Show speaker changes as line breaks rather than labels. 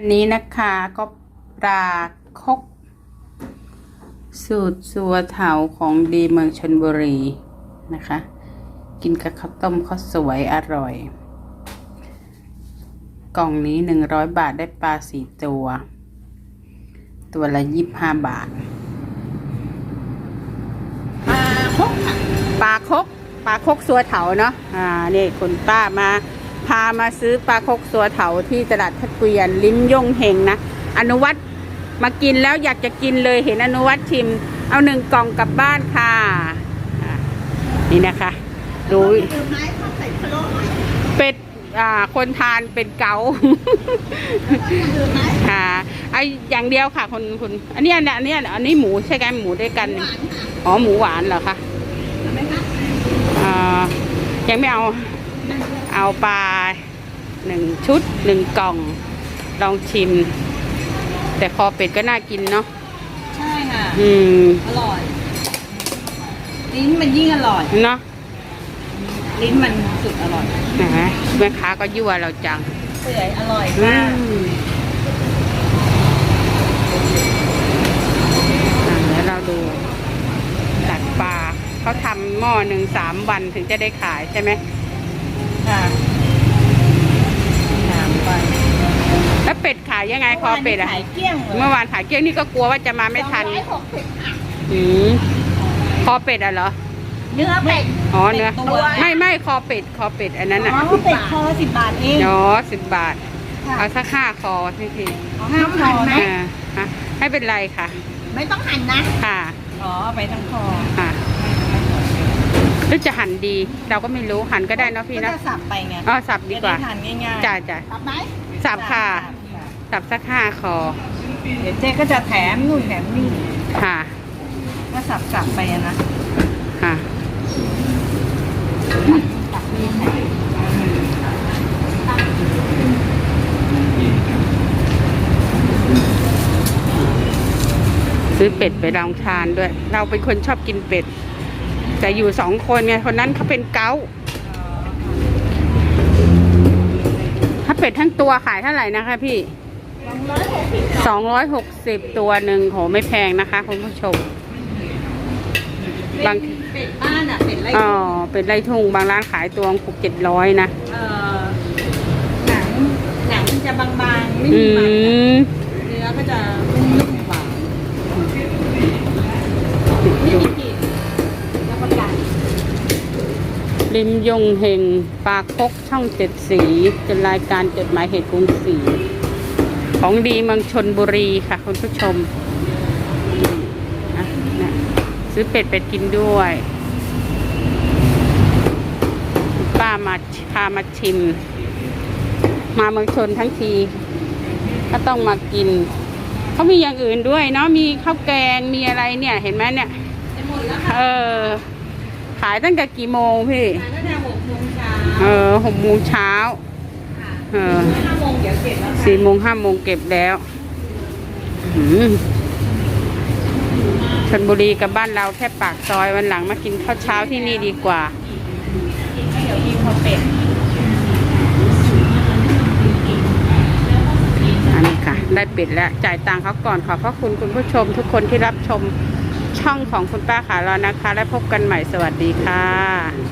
อันนี้นะคะก็ปลาคก สูตรสัวเถาของดีเมืองชนบุรีนะคะ กินกับข้าวต้มข้าวสวยอร่อย กล่องนี้หนึ่งร้อยบาทได้ปลาสี่ตัว ตัวละยี่สิบห้าบาท
ปลาคก
ปลาคกปลาคกสัวเถาเนาะอ่านี่คุณป้ามา พามาซื้อปลาคกสัวเถาที่ตลาดทัดเกวียน ลิ้มย่งเฮงนะ อนุวัตมากินแล้วอยากจะกินเลยเห็นอนุวัตชิม เอาหนึ่งกล่องกลับบ้านค่ะ นี่นะคะ ดูเป็ดอ่าคนทานเป็นเกาค่ะไออย่างเดียวค่ะคนคุณอันนี้อันนี้อันนี้อันนี้หมูใช่ไหมหมูด้วยกันอ๋อหมูหวานเหรอคะ
เอาไหมคะ
อ่ายังไม่เอา เอาปลาหนึ่งชุดหนึ่งกล่อง ลองชิม แต่คอเป็ดก็น่ากินเนาะ
ใช่ค่ะ
อืม
อร่อย ลิ้นมันยิ่งอร่อย
เนาะ
ลิ้นมันสุดอร่อย
แหมแม่ค้าก็ยั่วเราจัง
เปื่อยอร่อย
อื
มาก
มอะเดี๋ยวเราดูตัดปลาเขาทำหม้อหนึ่งสามวันถึงจะได้ขายใช่ไหม
ค่ะา
ยยังไงคอเป็ดอะ
ขายเกลี้ยงเลย
เมื่อวานขายเกลี้ยงนี่ก็กลัวว่าจะมาไม่ทัน
สองร้อยหกสิบค่ะ
อืมคอเป็ดอะเหรอ
เนื้อเป็ด
อ๋อเนื้อ
เป็ดตัว
ไม่ไม่คอเป็ดคอเป็ดอันนั้นอะ
อ๋อเป็ดคอสิบบาทเอง
อ๋อสิบบาท
ค่ะ
เอาสักห้าคอที่ที
เอาห้าคอไหม
อ่าฮะไม่เป็นไรค่ะ
ไม่ต้องหั่นนะ
ค่ะ
อ๋อเอาไปทั้งคอ
ค่ะหรือจะหั่นดี เราก็ไม่รู้หั่นก็ได้เนาะพี่
ก็
เนาะ
จะสับไปไง
อ๋อสับดีกว่า
จะไทานง่ายๆ
จ้าจ้า
สับไหม
สับค่ะ สับ สักห้าคอ
เดี๋ยวเจ๊ก็จะแถมนู่นแถมนี่
ค่ะ
ก็สับสับไปอะนะ
ค่ะซื้อเป็ดไปลองทานด้วย เราเป็นคนชอบกินเป็ด แต่อยู่สองคนไงคนนั้นเขาเป็นเกาต์ถ้าเป็ดทั้งตัวขายเท่าไหร่นะคะพี่ สองร้อยหกสิบตัวหนึ่งโหไม่แพงนะคะคุณผู้ชม บาง
เป็ดบ้านอะเป็ดไร
อ๋อเป็นไรทุ่งบางร้านขายตัวหกเจ็ดร้อยนะ
เอ่อหนังหนังมันจะบางๆไม่
อื
มีมัน
ม
เนื้อก็จะนุ่มๆกว่าไม่มีกลิ่นรับประกัน
ริมยงเฮงปลาคกช่องเจ็ดสีเป็นรายการจดหมายเหตุกรุงศรี ของดีเมืองชนบุรีค่ะ คุณผู้ชมอะนะซื้อเป็ดไปกินด้วยป้ามาพามาชิม มาเมืองชนทั้งที ก็ต้องมากิน เขามีอย่างอื่นด้วยเนาะมีข้าวแกงมีอะไรเนี่ยเห็นไหมเนี่ย
จะหมดแล้วค่ะ
เออ ขายตั้งแต่กี่โมงพี่
ขายตั้งแต่หกโมงเช้า
เออหกโมงเช้า
ค่ะ
เออ
สี่
โมงห้าโมงเก็บแล้วชนบุรีกับบ้านเราแค่ปากซอยวันหลังมากินข้าวเช้าที่นี่ดีกว่าอันนี้ค่ะ ได้ปิดแล้วจ่ายตังค์เขาก่อนขอบพระคุณคุณผู้ชม ทุกคนที่รับชมช่องของคุณป้าขาเรานะคะ และพบกันใหม่สวัสดีค่ะ